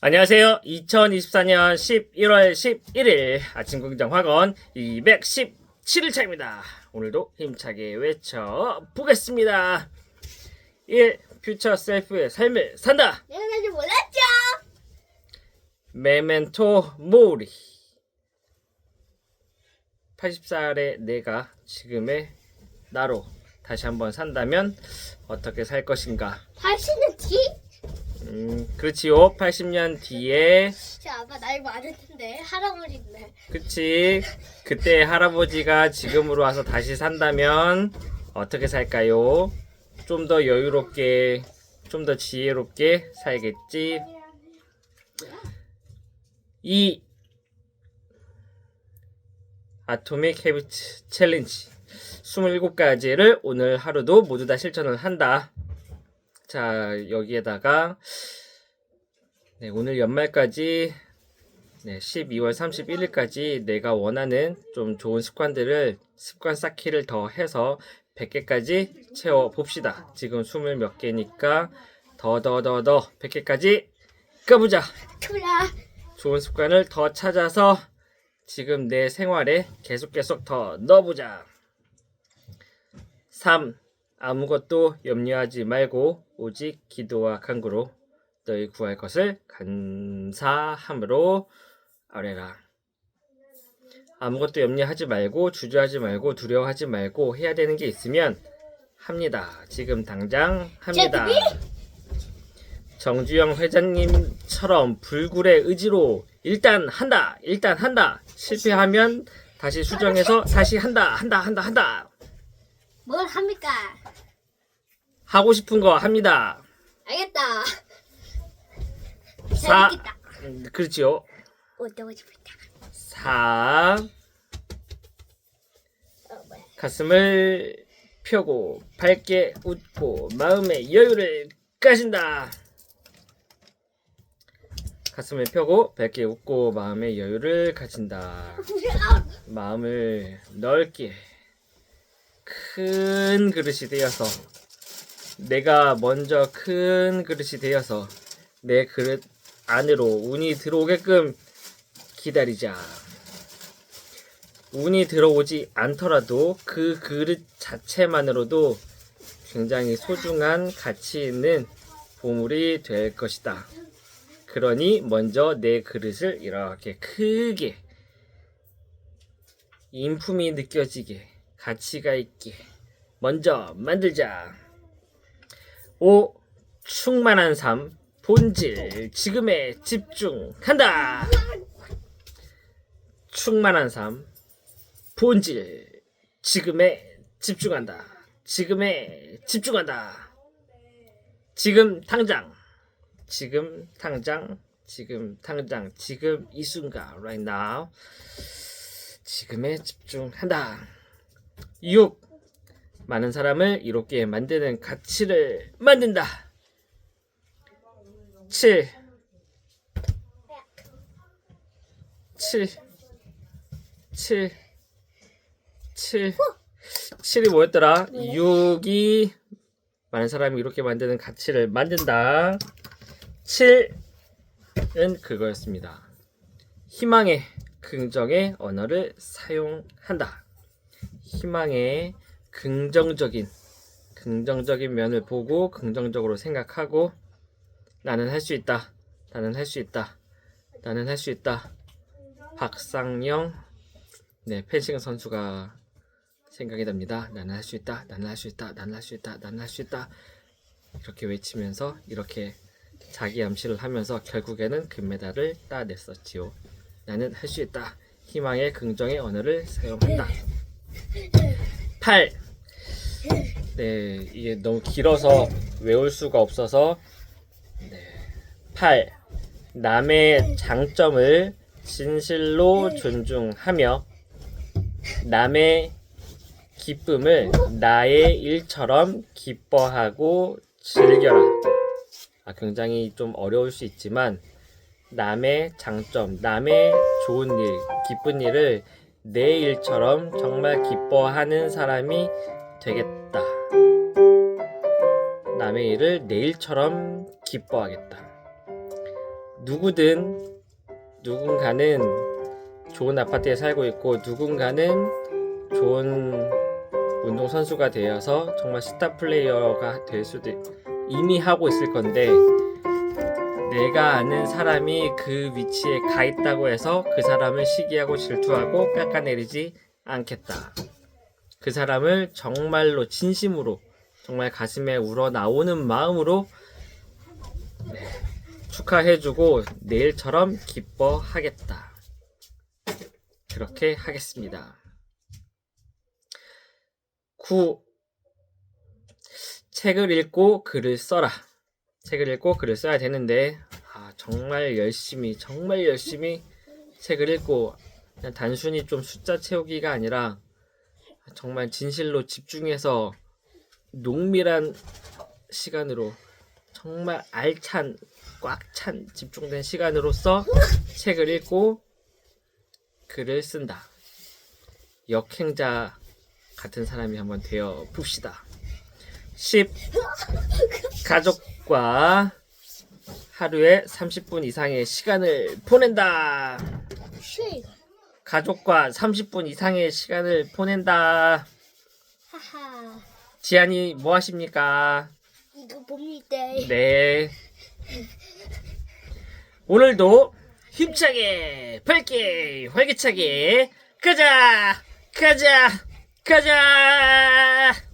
안녕하세요. 2024년 11월 11일 아침 긍정 학원 217일차입니다. 오늘도 힘차게 외쳐 보겠습니다. 1. 퓨처 셀프의 삶을 산다. 내가 살줄 몰랐죠? 메멘토 모리 80살의 내가 지금의 나로 다시 한번 산다면 어떻게 살 것인가? 80년 뒤? 음, 그렇지요. 80년 뒤에 자, 아빠 나이 많을 텐데 할아버지인데. 그치. 그때 할아버지가 지금으로 와서 다시 산다면 어떻게 살까요? 좀 더 여유롭게, 좀 더 지혜롭게 살겠지. 이 아토믹 헤비트 챌린지 27가지를 오늘 하루도 모두 다 실천을 한다. 자, 여기에다가 네, 오늘 연말까지 네, 12월 31일까지 내가 원하는 좀 좋은 습관들을 습관 쌓기를 더 해서 100개까지 채워 봅시다. 지금 20 몇 개니까 더 더 더 더 100개까지 가보자. 투라. 좋은 습관을 더 찾아서 지금 내 생활에 계속 계속 더 넣어보자. 3. 아무것도 염려하지 말고 오직 기도와 간구로 너희 구할 것을 감사함으로 아뢰라. 아무것도 염려하지 말고 주저하지 말고 두려워하지 말고 해야 되는 게 있으면 합니다. 지금 당장 합니다. 정주영 회장님처럼 불굴의 의지로 일단 한다. 일단 한다. 실패하면 다시 수정해서 다시 한다. 한다. 한다. 한다. 뭘 합니까? 하고 싶은 거 합니다. 알겠다. 사. 재밌겠다. 음, 그렇지요. 어떠고 싶다. 4. 어, 뭐야. 가슴을 펴고 밝게 웃고 마음의 여유를 가진다. 가슴을 펴고 밝게 웃고 마음의 여유를 가진다. 마음을 넓게 큰 그릇이 되어서 내가 먼저 큰 그릇이 되어서 내 그릇 안으로 운이 들어오게끔 기다리자. 운이 들어오지 않더라도 그 그릇 자체만으로도 굉장히 소중한 가치 있는 보물이 될 것이다. 그러니 먼저 내 그릇을 이렇게 크게 인품이 느껴지게 가치가 있게 먼저 만들자. 5. 충만한 삶 본질 지금에 집중한다. 충만한 삶 본질 지금에 집중한다. 지금에 집중한다. 지금 당장 지금 당장 지금 당장 지금 이 순간 right now 지금에 집중한다. 6. 많은 사람을 이롭게 만드는 가치를 만든다. 7. 7. 7. 7. 7이 뭐였더라? 6이 많은 사람이 이렇게 만드는 가치를 만든다. 7은 그거였습니다. 희망의 긍정의 언어를 사용한다. 희망의 긍정적인 긍정적인 면을 보고 긍정적으로 생각하고 나는 할 수 있다. 나는 할 수 있다. 나는 할 수 있다. 박상영 네, 펜싱 선수가 생각이 납니다. 나는 할 수 있다. 나는 할 수 있다. 나는 할 수 있다. 나는 할 수 있다. 이렇게 외치면서 이렇게 자기 암시를 하면서 결국에는 금메달을 따냈었지요. 나는 할 수 있다. 희망의 긍정의 언어를 사용한다. 8. 네, 이게 너무 길어서 외울 수가 없어서 네. 8. 남의 장점을 진실로 존중하며 남의 기쁨을 나의 일처럼 기뻐하고 즐겨라. 아, 굉장히 좀 어려울 수 있지만 남의 장점, 남의 좋은 일, 기쁜 일을 내 일처럼 정말 기뻐하는 사람이 되겠다. 남의 일을 내 일처럼 기뻐하겠다. 누구든 누군가는 좋은 아파트에 살고 있고 누군가는 좋은 운동 선수가 되어서 정말 스타 플레이어가 될 수도 있- 이미 하고 있을 건데 내가 아는 사람이 그 위치에 가 있다고 해서 그 사람을 시기하고 질투하고 깎아내리지 않겠다. 그 사람을 정말로 진심으로 정말 가슴에 우러 나오는 마음으로 네, 축하해주고 내일처럼 기뻐하겠다. 그렇게 하겠습니다. 9. 책을 읽고 글을 써라. 책을 읽고 글을 써야 되는데, 아, 정말 열심히, 정말 열심히 책을 읽고, 그냥 단순히 좀 숫자 채우기가 아니라, 정말 진실로 집중해서 농밀한 시간으로, 정말 알찬, 꽉 찬 집중된 시간으로서 책을 읽고 글을 쓴다. 역행자 같은 사람이 한번 되어 봅시다. 10. 가족 과 하루에 30분 이상의 시간을 보낸다. 쉴. 가족과 30분 이상의 시간을 보낸다. 하하. 지안이 뭐 하십니까? 이거 봅니다. 네. 오늘도 힘차게, 밝게, 활기차게 가자, 가자, 가자.